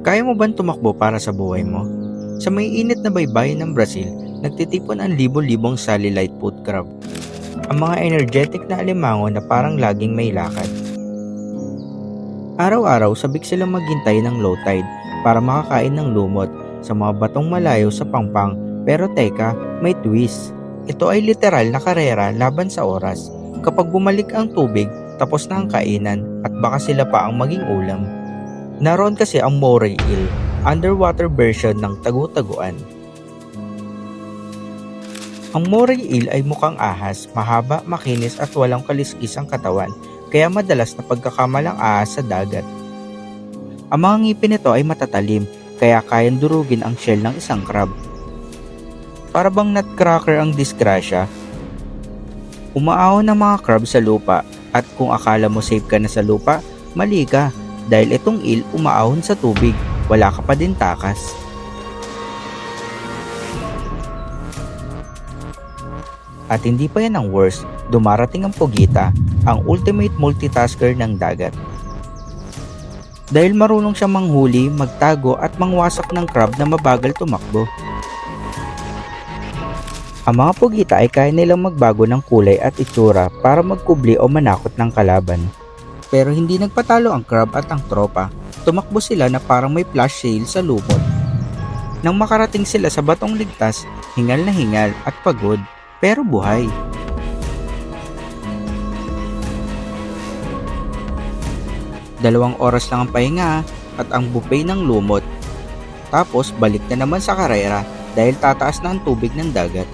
Kaya mo bang tumakbo para sa buhay mo? Sa may init na baybayin ng Brazil, nagtitipon ang libo-libong salilite food crab. Ang mga energetic na alimango na parang laging may lakad. Araw-araw sabik silang maghintay ng low tide para makakain ng lumot sa mga batong malayo sa pangpang pero teka, may twist. Ito ay literal na karera laban sa oras. Kapag bumalik ang tubig, tapos na ang kainan at baka sila pa ang maging ulam. Naroon kasi ang moray eel, underwater version ng tagu-taguan. Ang moray eel ay mukhang ahas, mahaba, makinis at walang kaliskis ang katawan, kaya madalas na pagkakamalang ahas sa dagat. Ang mga ngipin nito ay matatalim, kaya kayang durugin ang shell ng isang crab. Para bang nutcracker ang disgrasya? Umaahon ng mga crab sa lupa at kung akala mo safe ka na sa lupa, mali ka dahil itong eel umaahon sa tubig, wala ka pa din takas. At hindi pa yan ang worst, dumarating ang Pugita, ang ultimate multitasker ng dagat. Dahil marunong siyang manghuli, magtago at mangwasak ng crab na mabagal tumakbo. Ang mga pugita ay kaya nilang magbago ng kulay at itsura para magkubli o manakot ng kalaban. Pero hindi nagpatalo ang crab at ang tropa. Tumakbo sila na parang may flash sale sa lumot. Nang makarating sila sa batong ligtas, hingal na hingal at pagod, pero buhay. Dalawang oras lang ang pahinga at ang buffet ng lumot. Tapos balik na naman sa karera dahil tataas na ang tubig ng dagat.